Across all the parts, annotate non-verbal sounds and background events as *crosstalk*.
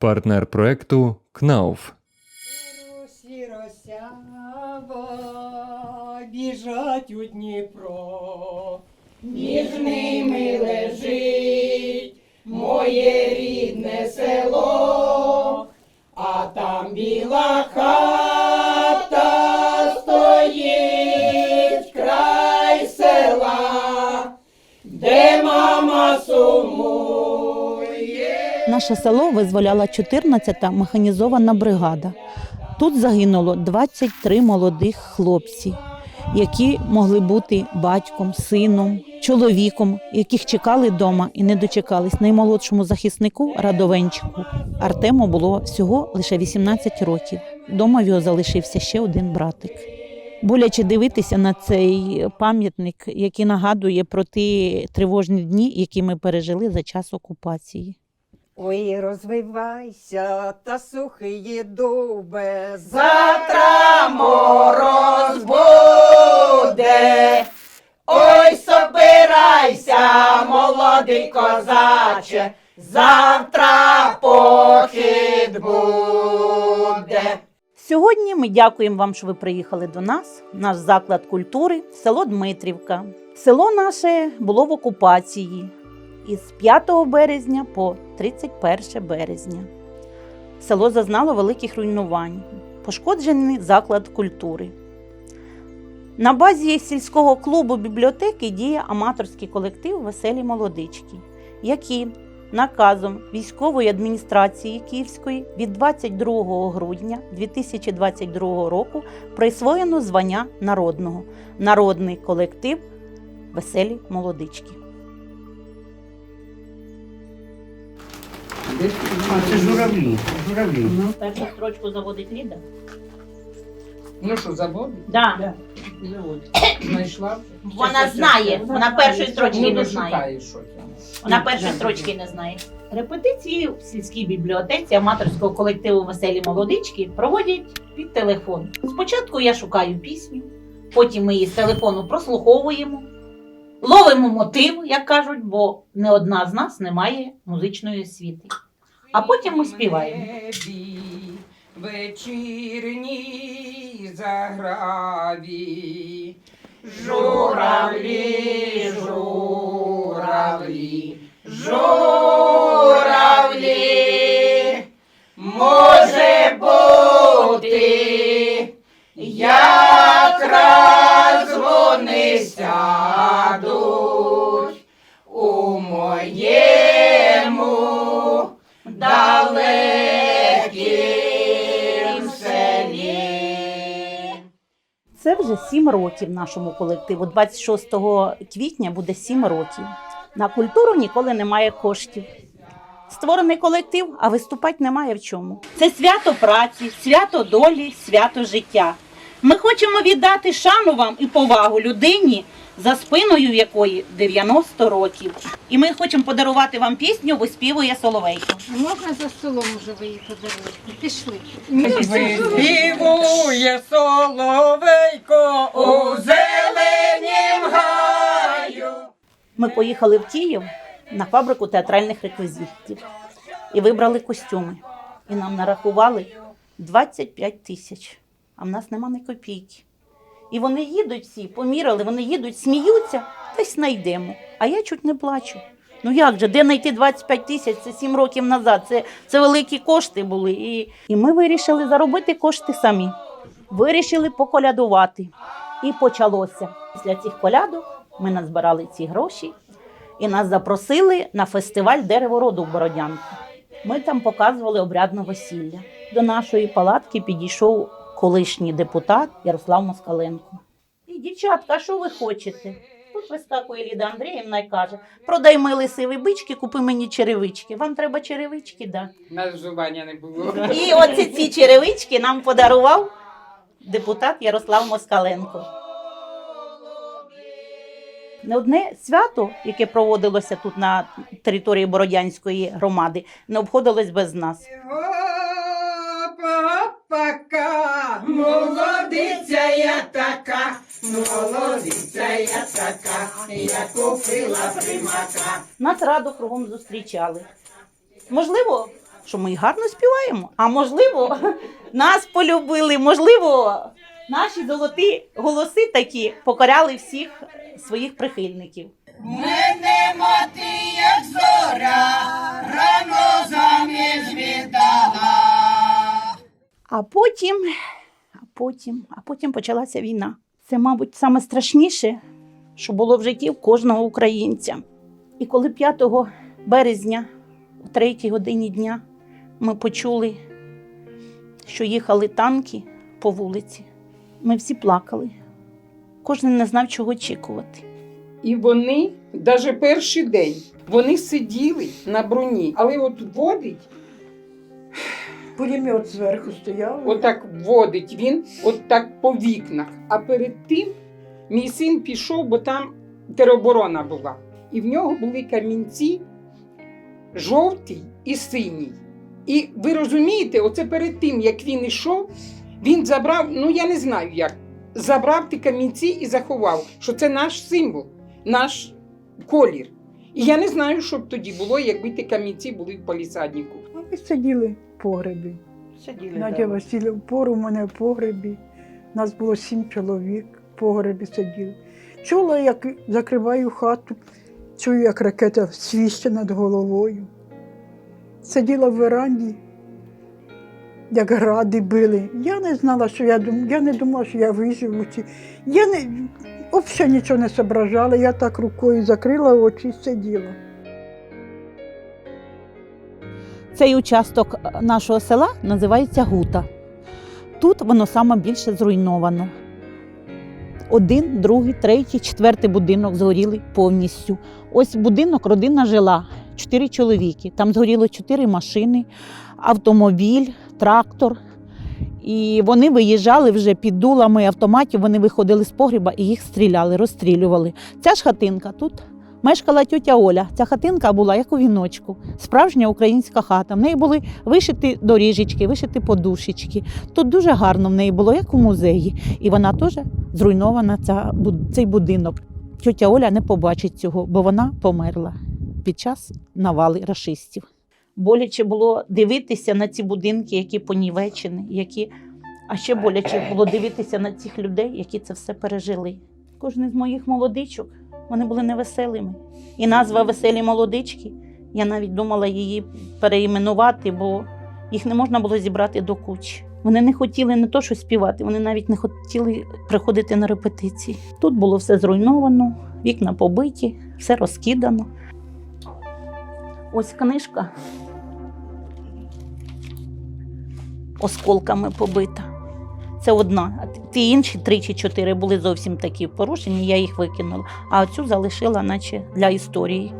партнер проекту КНАУФ. Біжать у Дніпро. Між ними лежить моє рідне село, а там біла хата Наше село визволяла 14-та механізована бригада. Тут загинуло 23 молодих хлопці, які могли бути батьком, сином, чоловіком, яких чекали вдома і не дочекались. Наймолодшому захиснику Радовенчику Артему було всього лише 18 років. Дома в його залишився ще один братик. Боляче дивитися на цей пам'ятник, який нагадує про ті тривожні дні, які ми пережили за час окупації. Ой, розвивайся, та сухий дубе, Завтра мороз буде. Ой, собирайся, молодий козаче, завтра похід буде. Сьогодні ми дякуємо вам, що ви приїхали до нас, наш заклад культури, село Дмитрівка. Село наше було в окупації із 5 березня по 31 березня. Село зазнало великих руйнувань, пошкоджений заклад культури. На базі сільського клубу бібліотеки діє аматорський колектив Веселі молодички, які наказом військової адміністрації Київської від 22 грудня 2022 року присвоєно звання народного народний колектив Веселі молодички. А, це журавлі. Журавлі. Першу строчку заводить Ліда? Ну що, завод? Да. Знайшла? Вона знає, вона першої строчки Ну, не ну, знає. шукає, що там. Вона першої строчки не знає. Репетиції в сільській бібліотеці аматорського колективу Веселі молодички проводять під телефон. Спочатку я шукаю пісню, потім ми її з телефону прослуховуємо, ловимо мотив, як кажуть, бо не одна з нас не має музичної освіти. А потім ми співаємо. Небі Вечірні заграві. Журавлі, журавлі, журавлі, може бути, якраз вони сядуть у моєму Вже сім років нашому колективу. 26 квітня буде сім років. На культуру ніколи немає коштів. Створений колектив, а виступати немає в чому. Це свято праці, свято долі, свято життя. Ми хочемо віддати шану вам і повагу людині, за спиною якої 90 років. І ми хочемо подарувати вам пісню Виспівує Соловейко. Можна за столом уже ви її подарувати? Пішли. Виспівує соловейко у зеленім гаю. Ми поїхали в Київ на фабрику театральних реквізитів і вибрали костюми. І нам нарахували 25 тисяч, а в нас нема ні копійки. І вони їдуть всі, поміряли, вони їдуть, сміються, десь знайдемо. А я чуть не плачу. Ну як же, де знайти 25 тисяч? Це 7 років назад. Це, це великі кошти були. І, і ми вирішили заробити кошти самі. Вирішили поколядувати. І почалося. Після цих колядок ми назбирали ці гроші і нас запросили на фестиваль дерево роду в Бородянку. Ми там показували обрядне весілля. До нашої палатки підійшов колишній депутат Ярослав Москаленко. І дівчатка, що ви хочете? Тут вискакує Ліда Андріївна і каже: продай ми лисиві бички, купи мені черевички. Вам треба черевички дати. На взування не було. І оці ці черевички нам подарував депутат Ярослав Москаленко. Не одне свято, яке проводилося тут на території Бородянської громади, не обходилось без нас. Молодиця я така, молодиця я така, я купила примака. Нас радо кругом зустрічали. Можливо, що ми гарно співаємо. А можливо, нас полюбили, можливо, наші золоті голоси такі покоряли всіх своїх прихильників. Мене мати, як зоря, рано заміж віддала. А потім, потім, а потім почалася війна. Це, мабуть, саме страшніше, що було в житті кожного українця. І коли 5 березня, о 3 годині дня, ми почули, що їхали танки по вулиці, ми всі плакали. Кожен не знав, чого очікувати. І вони, навіть перший день, вони сиділи на броні, але от водить, Пулемет зверху стояв. отак водить він, от так по вікнах. А перед тим мій син пішов, бо там тероборона була. І в нього були камінці жовтий і синій. І ви розумієте, оце перед тим, як він йшов, він забрав, ну я не знаю як, забрав ті камінці і заховав, що це наш символ, наш колір. І я не знаю, що б тоді було, якби ті камінці були в палісаднику. А ми сиділи в погребі. Сиділи, Надя Васильівна, пору в мене в погребі. Нас було сім чоловік в погребі сиділи. Чула, як закриваю хату, чую, як ракета свіще над головою. Сиділа в веранді, як гради били. Я не знала, що я думаю, я не думала, що я виживу. Я не, взагалі нічого не зображала, я так рукою закрила очі і сиділа. Цей участок е, нашого села називається Гута. Тут воно саме більше зруйновано. Один, другий, третій, четвертий будинок згоріли повністю. Ось будинок родина жила, чотири чоловіки. Там згоріло чотири машини, автомобіль, трактор. І вони виїжджали вже під дулами автоматів, вони виходили з погріба і їх стріляли, розстрілювали. Ця ж хатинка тут мешкала тьотя Оля. Ця хатинка була як у віночку, справжня українська хата. В неї були вишиті доріжечки, вишиті подушечки. Тут дуже гарно в неї було, як у музеї. І вона теж зруйнована, ця, цей будинок. Тьотя Оля не побачить цього, бо вона померла під час навали рашистів. Боляче було дивитися на ці будинки, які понівечені, які... а ще боляче було дивитися на цих людей, які це все пережили. Кожен з моїх молодичок вони були невеселими. І назва Веселі молодички, я навіть думала її переіменувати, бо їх не можна було зібрати до кучі. Вони не хотіли не то, що співати, вони навіть не хотіли приходити на репетиції. Тут було все зруйновано, вікна побиті, все розкидано. Ось книжка осколками побита. Це одна. Ті інші три чи чотири були зовсім такі порушені, я їх викинула. А цю залишила, наче для історії.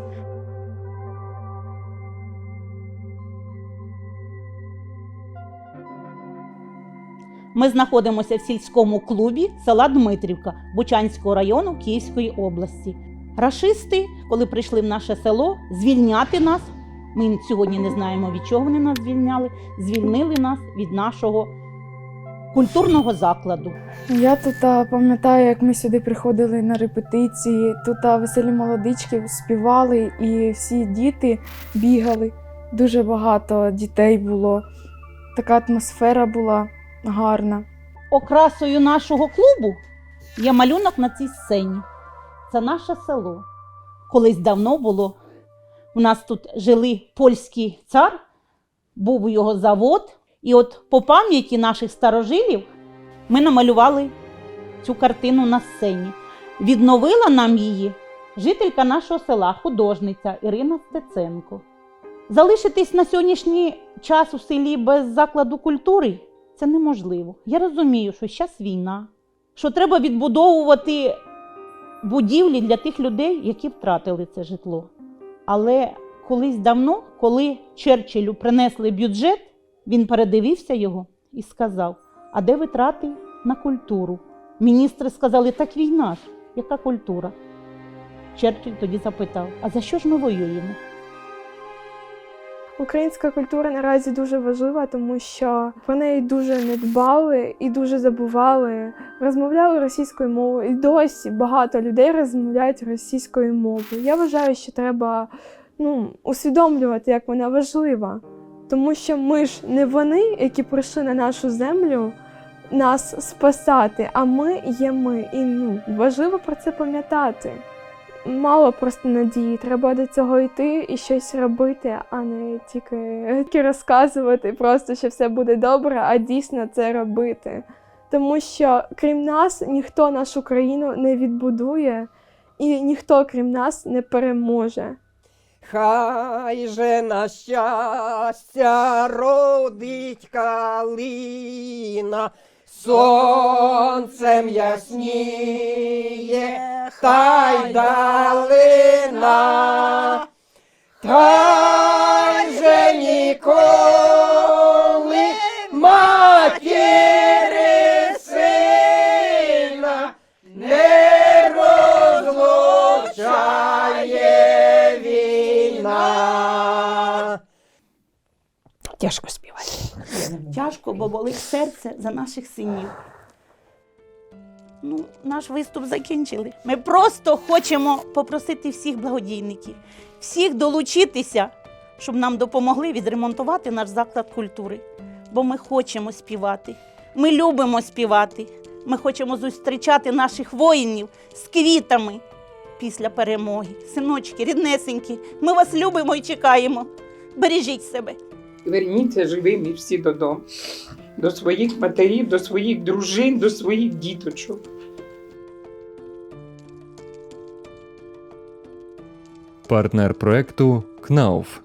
Ми знаходимося в сільському клубі села Дмитрівка Бучанського району Київської області. Рашисти, коли прийшли в наше село, звільняти нас. Ми сьогодні не знаємо, від чого вони нас звільняли. Звільнили нас від нашого культурного закладу. Я тут пам'ятаю, як ми сюди приходили на репетиції. Тут веселі молодички співали, і всі діти бігали. Дуже багато дітей було. Така атмосфера була гарна. Окрасою нашого клубу є малюнок на цій сцені. Це наше село. Колись давно було. У нас тут жили польський цар, був його завод. І от по пам'яті наших старожилів ми намалювали цю картину на сцені. Відновила нам її жителька нашого села, художниця Ірина Стеценко. Залишитись на сьогоднішній час у селі без закладу культури це неможливо. Я розумію, що зараз війна, що треба відбудовувати будівлі для тих людей, які втратили це житло. Але колись давно, коли Черчиллю принесли бюджет, він передивився його і сказав: А де витрати на культуру? Міністри сказали, так війна ж, яка культура? Черчилль тоді запитав: А за що ж ми воюємо? Українська культура наразі дуже важлива, тому що про неї дуже не дбали і дуже забували. Розмовляли російською мовою, і досі багато людей розмовляють російською мовою. Я вважаю, що треба ну, усвідомлювати, як вона важлива. Тому що ми ж не вони, які прийшли на нашу землю нас спасати, а ми є ми. І ну, важливо про це пам'ятати. Мало просто надії, треба до цього йти і щось робити, а не тільки, тільки *laughs* розказувати, просто що все буде добре, а дійсно це робити. Тому що крім нас ніхто нашу країну не відбудує, і ніхто крім нас не переможе. Хай же на щастя родить калина, сонцем ясніє, хай далина, хай же ніколи матері сина не розлучає війна. Тяжко співати. Тяжко, бо болить серце за наших синів. Ну, наш виступ закінчили. Ми просто хочемо попросити всіх благодійників, всіх долучитися, щоб нам допомогли відремонтувати наш заклад культури. Бо ми хочемо співати. Ми любимо співати. Ми хочемо зустрічати наших воїнів з квітами після перемоги. Синочки, ріднесенькі, ми вас любимо і чекаємо. Бережіть себе. Верніться живими всі додому, до своїх матерів, до своїх дружин, до своїх діточок. Партнер проекту КНАУФ